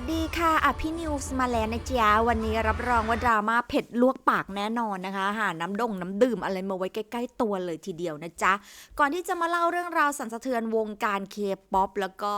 สดีค่ะอภินิวส์มาแล้วนะจ๊ะวันนี้รับรองว่าดราม่าเผ็ดลวกปากแน่นอนนะคะหาน้ำดงน้ำดื่มอะไรมาไว้ใกล้ ๆ ตัวเลยทีเดียวนะจ๊ะ ก่อนที่จะมาเล่าเรื่องราวสันสะเทือนวงการเคป๊อปแล้วก็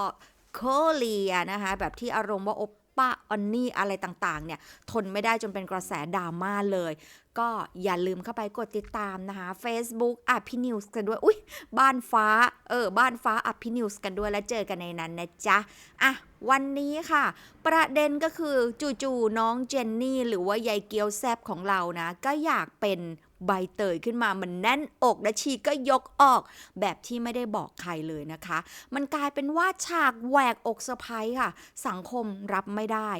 โคเรียนะคะ แบบที่อารมณ์ว่าอปป้าออนนี่อะไรต่างๆเนี่ยทนไม่ได้จนเป็นกระแสดราม่าเลย ก็อย่าลืมเข้าไปกดติดตามนะคะ Facebook อภินิวส์กันด้วย อุ้ยบ้านฟ้า เออ บ้านฟ้าอัพพินิวส์กันด้วยแล้วเจอกันในนั้นนะจ๊ะ อะ วันนี้ค่ะ ประเด็นก็คือจู่ๆน้องเจนนี่ หรือว่ายายเกียวแซบของเรานะ ก็อยากเป็น ใบเตยขึ้นมามันแน่นอกและชีก็ยกออก แบบที่ไม่ได้บอกใครเลยนะคะ มันกลายเป็นว่าฉากแหวกอกเซอร์ไพรส์ค่ะ สังคมรับไม่ได้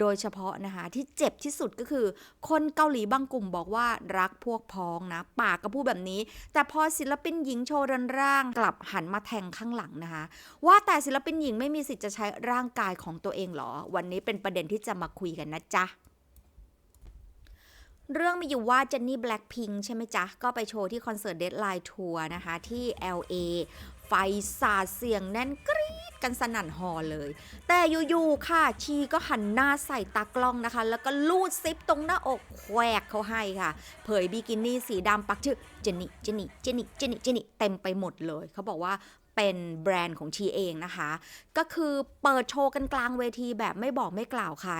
โดยเฉพาะนะคะที่เจ็บที่สุดก็คือ คนเกาหลีบางกลุ่มบอกว่ารักพวกพ้องนะ ปากก็พูดแบบนี้ แต่พอศิลปินหญิงโชว์รันร่างกลับหันมาแทงข้างหลังนะคะ ว่าแต่ศิลปินหญิงไม่มีสิทธิ์จะใช้ร่างกายของตัวเองเหรอ วันนี้เป็นประเด็นที่จะมาคุยกันนะจ๊ะ เรื่องมีอยู่ว่าเจนนี่แบล็ k พิงใช่ไหมจ๊ะ ก็ไปโชว์ที่คอนเสิร์ตเด d ไลน์ทัวร์นะคะ ที่ LA ไฟสาดเสียงแน่นกรี๊ดกันสนั่นฮอเลย แต่อยู่ๆค่ะชีก็หันหน้าใส่ตากล้องนะคะ แล้วก็ลูดซิปตรงหน้าอกแควกเขาให้ค่ะ เผยบิกินี่สีดำปักชื่อเจนนี่เจนนี่เจนนี่เจนนี่เจนนี่เต็มไปหมดเลย เขาบอกว่าเป็นแบรนด์ของชีเองนะคะ ก็คือเปิดโชว์กันกลางเวทีแบบไม่บอกไม่กล่าวใคร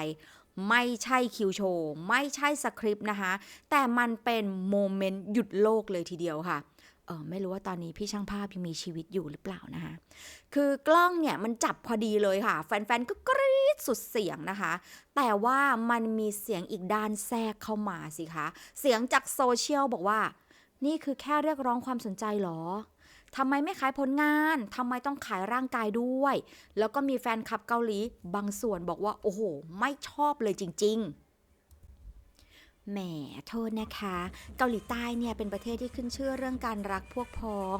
ไม่ใช่คิวโชว์ไม่ใช่สคริปต์นะคะ แต่มันเป็นโมเมนต์หยุดโลกเลยทีเดียวค่ะเออไม่รู้ว่าตอนนี้พี่ช่างภาพยังมีชีวิตอยู่หรือเปล่านะคะคือกล้องเนี่ยมันจับพอดีเลยค่ะ แฟนๆก็กรี๊ดสุดเสียงนะคะ แต่ว่ามันมีเสียงอีกด้านแทรกเข้ามาสิคะ เสียงจากโซเชียลบอกว่า นี่คือแค่เรียกร้องความสนใจเหรอ ทำไมไม่ขายผลงานทำไมต้องขายร่างกายด้วย แล้วก็มีแฟนคลับเกาหลี บางส่วนบอกว่า โอ้โห ไม่ชอบเลยจริง ๆแหมโทษนะคะ เกาหลีใต้เนี่ยเป็นประเทศที่ขึ้นชื่อเรื่องการรักพวกพ้อง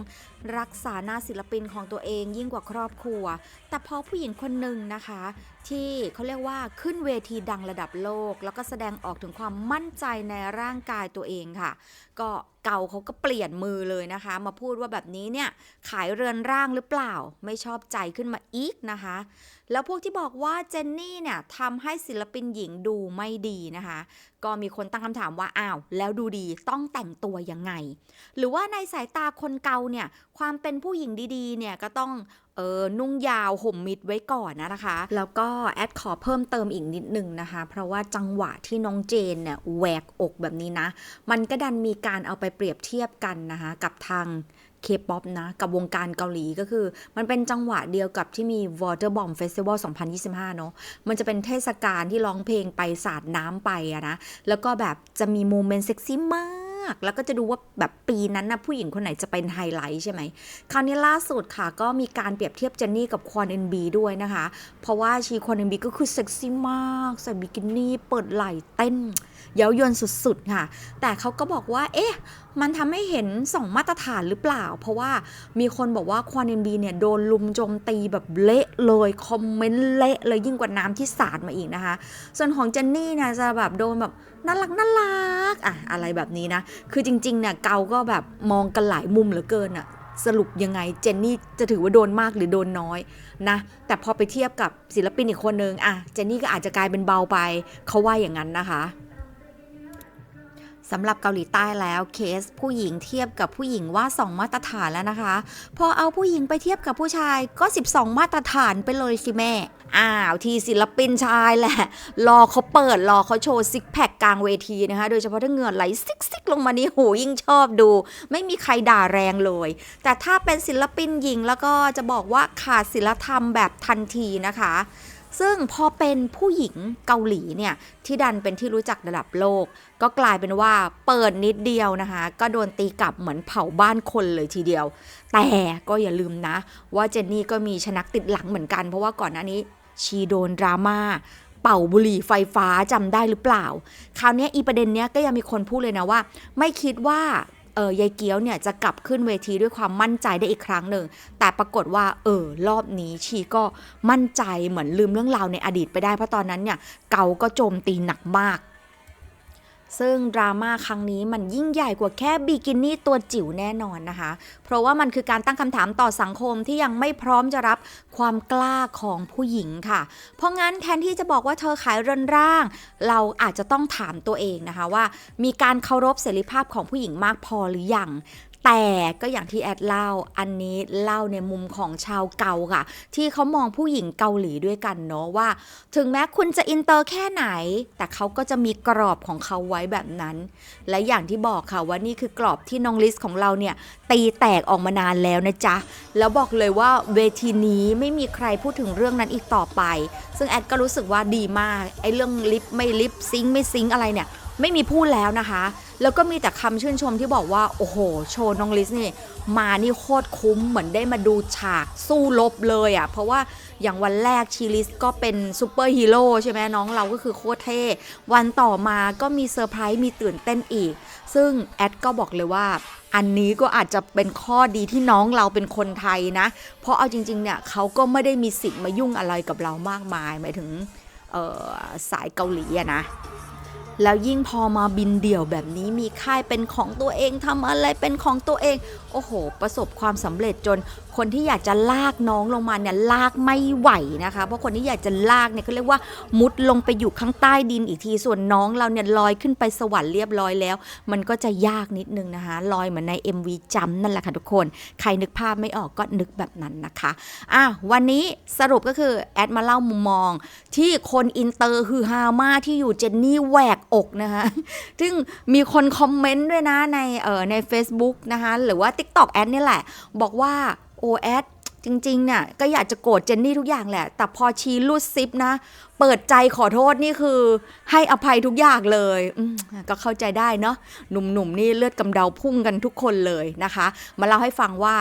รักษาหน้าศิลปินของตัวเองยิ่งกว่าครอบครัว แต่พอผู้หญิงคนหนึ่งนะคะที่เขาเรียกว่าขึ้นเวทีดังระดับโลก แล้วก็แสดงออกถึงความมั่นใจในร่างกายตัวเองค่ะ ก็เก่าเขาก็เปลี่ยนมือเลยนะคะ มาพูดว่าแบบนี้เนี่ยขายเรือนร่างหรือเปล่า ไม่ชอบใจขึ้นมาอีกนะคะ แล้วพวกที่บอกว่าเจนนี่เนี่ยทำให้ศิลปินหญิงดูไม่ดีนะคะ ก็มีคนตั้งคำถามว่าอ้าวแล้วดูดีต้องแต่งตัวยังไง หรือว่าในสายตาคนเก่าเนี่ยความเป็นผู้หญิงดีๆเนี่ยก็ต้องเออนุ่งยาวห่มมิดไว้ก่อนนะคะ แล้วก็แอดขอเพิ่มเติมอีกนิดนึงนะคะ เพราะว่าจังหวะที่น้องเจนเนี่ยแหวกอกแบบนี้นะ มันก็ดันมีการเอาไปเปรียบเทียบกันนะคะ กับทางเคป๊อปนะ กับวงการเกาหลีก็คือ มันเป็นจังหวะเดียวกับที่มี Water Bomb Festival 2025 เนอะมันจะเป็นเทศกาลที่ร้องเพลงไปสาดน้ำไปอะนะ แล้วก็แบบจะมีโมเมนต์เซ็กซี่มาก แล้วก็จะดูว่าแบบปีนั้นนะผู้หญิงคนไหนจะเป็นไฮไลท์ใช่ไหม คราวนี้ล่าสุดค่ะ ก็มีการเปรียบเทียบเจนนี่กับควอนเอ็นบีด้วยนะคะ เพราะว่าชีควอนเอ็นบีก็คือเซ็กซี่มากใส่บิกินี่เปิดไหล่เต้นเย้ายวนสุดๆค่ะ แต่เขาก็บอกว่า เอ๊ะ มันทำให้เห็นสองมาตรฐานหรือเปล่า เพราะว่ามีคนบอกว่าควอนเอ็นบีเนี่ยโดนลุมโจมตีแบบเละเลย คอมเมนต์เละเลยยิ่งกว่าน้ำที่สาดมาอีกนะคะ ส่วนของเจนนี่นี่ยจะแบบโดนแบบ น่ารักน่ารักอะอะไรแบบนี้นะ คือจริงๆเนี่ยเกาก็แบบมองกันหลายมุมเหลือเกินอะสรุปยังไงเจนนี่จะถือว่าโดนมากหรือโดนน้อยนะแต่พอไปเทียบกับศิลปินอีกคนนึงอะเจนนี่ก็อาจจะกลายเป็นเบาไปเขาว่าอย่างนั้นนะคะสำหรับเกาหลีใต้แล้วเคสผู้หญิงเทียบกับผู้หญิงว่า 2 มาตรฐานแล้วนะคะ พอเอาผู้หญิงไปเทียบกับผู้ชายก็ 12 มาตรฐานไปเลยสิแม่ อ้าวทีศิลปินชายแหละ รอเขาเปิดรอเขาโชว์ซิกแพคกลางเวทีนะคะ โดยเฉพาะถ้าเงื่อนไหลซิกซิกลงมานี่โหยิ่งชอบดู ไม่มีใครด่าแรงเลย แต่ถ้าเป็นศิลปินหญิงแล้วก็จะบอกว่าขาดศิลธรรมแบบทันทีนะคะซึ่งพอเป็นผู้หญิงเกาหลีเนี่ยที่ดันเป็นที่รู้จักระดับโลก ก็กลายเป็นว่าเปิดนิดเดียวนะคะ ก็โดนตีกลับเหมือนเผาบ้านคนเลยทีเดียว แต่ก็อย่าลืมนะ ว่าเจนนี่ก็มีชนักติดหลังเหมือนกัน เพราะว่าก่อนหน้านี้ ชีโดนดราม่าเป่าบุหรี่ไฟฟ้าจำได้หรือเปล่า คราวนี้อีประเด็นเนี้ยก็ยังมีคนพูดเลยนะว่า ไม่คิดว่าเออยายเกี้ยวเนี่ยจะกลับขึ้นเวทีด้วยความมั่นใจได้อีกครั้งหนึ่ง แต่ปรากฏว่าเออรอบนี้ชีก็มั่นใจเหมือนลืมเรื่องราวในอดีตไปได้เพราะตอนนั้นเนี่ยเกาก็โจมตีหนักมาก ซึ่งดราม่าครั้งนี้มันยิ่งใหญ่กว่าแค่บิกินี่ตัวจิ๋วแน่นอนนะคะ เพราะว่ามันคือการตั้งคำถามต่อสังคมที่ยังไม่พร้อมจะรับความกล้าของผู้หญิงค่ะ เพราะงั้นแทนที่จะบอกว่าเธอขายเรือนร่าง เราอาจจะต้องถามตัวเองนะคะว่า มีการเคารพเสรีภาพของผู้หญิงมากพอหรือยัง แต่ก็อย่างที่แอดเล่าอันนี้เล่าในมุมของชาวเกาค่ะ ที่เขามองผู้หญิงเกาหลีด้วยกันเนาะว่า ถึงแม้คุณจะอินเตอร์แค่ไหน แต่เขาก็จะมีกรอบของเขาไว้แบบนั้น และอย่างที่บอกค่ะว่านี่คือกรอบที่น้องลิสของเราเนี่ยตีแตกออกมานานแล้วนะจ๊ะ แล้วบอกเลยว่าเวทีนี้ไม่มีใครพูดถึงเรื่องนั้นอีกต่อไป ซึ่งแอดก็รู้สึกว่าดีมากไอ้เรื่องลิฟไม่ลิฟซิงไม่ซิงอะไรเนี่ย ไม่มีพูดแล้วนะคะ แล้วก็มีแต่คำชื่นชมที่บอกว่า โอ้โห โชว์น้องลิสนี่ มานี่โคตรคุ้มเหมือนได้มาดูฉากสู้รบเลยอะ่ะ เพราะว่าอย่างวันแรกชีลิสก็เป็นซูเปอร์ฮีโร่ใช่ไหมน้องเราก็คือโคตรเท่ วันต่อมาก็มีเซอร์ไพรส์มีตื่นเต้นอีก ซึ่งแอดก็บอกเลยว่าอันนี้ก็อาจจะเป็นข้อดีที่น้องเราเป็นคนไทยนะ เพราะเอาจริงๆเนี่ยเขาก็ไม่ได้มีสิทธิ์มายุ่งอะไรกับเรามากมาย หมายถึงสายเกาหลีอะนะ แล้วยิ่งพอมาบินเดี่ยวแบบนี้มีค่ายเป็นของตัวเองทำอะไรเป็นของตัวเอง โอ้โห ประสบความสำเร็จจน คนที่อยากจะลากน้องลงมาเนี่ยลากไม่ไหวนะคะ เพราะคนที่อยากจะลากเนี่ยเขาเรียกว่ามุดลงไปอยู่ข้างใต้ดินอีกที ส่วนน้องเราเนี่ยลอยขึ้นไปสวรรค์เรียบร้อยแล้ว มันก็จะยากนิดนึงนะคะลอยเหมือนใน MV จำนั่นแหละค่ะทุกคน ใครนึกภาพไม่ออกก็นึกแบบนั้นนะคะอะวันนี้สรุปก็คือแอดมาเล่ามุมมอง ที่คนอินเตอร์คือฮามากที่อยู่เจนนี่แหวกอกนะคะซึ่งมีคนคอมเมนต์ด้วยนะในเอ่อใน Facebook นะคะหรือว่า TikTok แอดนี่แหละ บอกว่าโอแอดจริงๆเนี่ยก็อยากจะโกรธเจนนี่ทุกอย่างแหละ แต่พอชีรูดซิปนะ เปิดใจขอโทษนี่คือ ให้อภัยทุกอย่างเลยก็เข้าใจได้เนาะหนุ่มๆนี่เลือดกำเดาพุ่งกันทุกคนเลยนะคะ มาเล่าให้ฟังว่า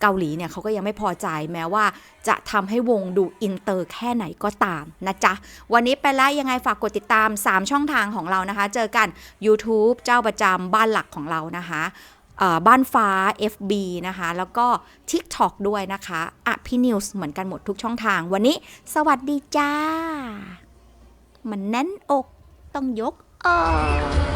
เกาหลีเนี่ยเขาก็ยังไม่พอใจแม้ว่าจะทำให้วงดูอินเตอร์แค่ไหนก็ตามนะจ๊ะ วันนี้ไปแล้วยังไงฝากกดติดตาม 3 ช่องทางของเรานะคะ เจอกัน YouTube เจ้าประจำบ้านหลักของเรานะคะบ้านฟ้า FB นะคะ แล้วก็ TikTok ด้วยนะคะอะพี่นิวส์เหมือนกันหมดทุกช่องทาง วันนี้ สวัสดีจ้า มันแน่นอก ต้องยกออก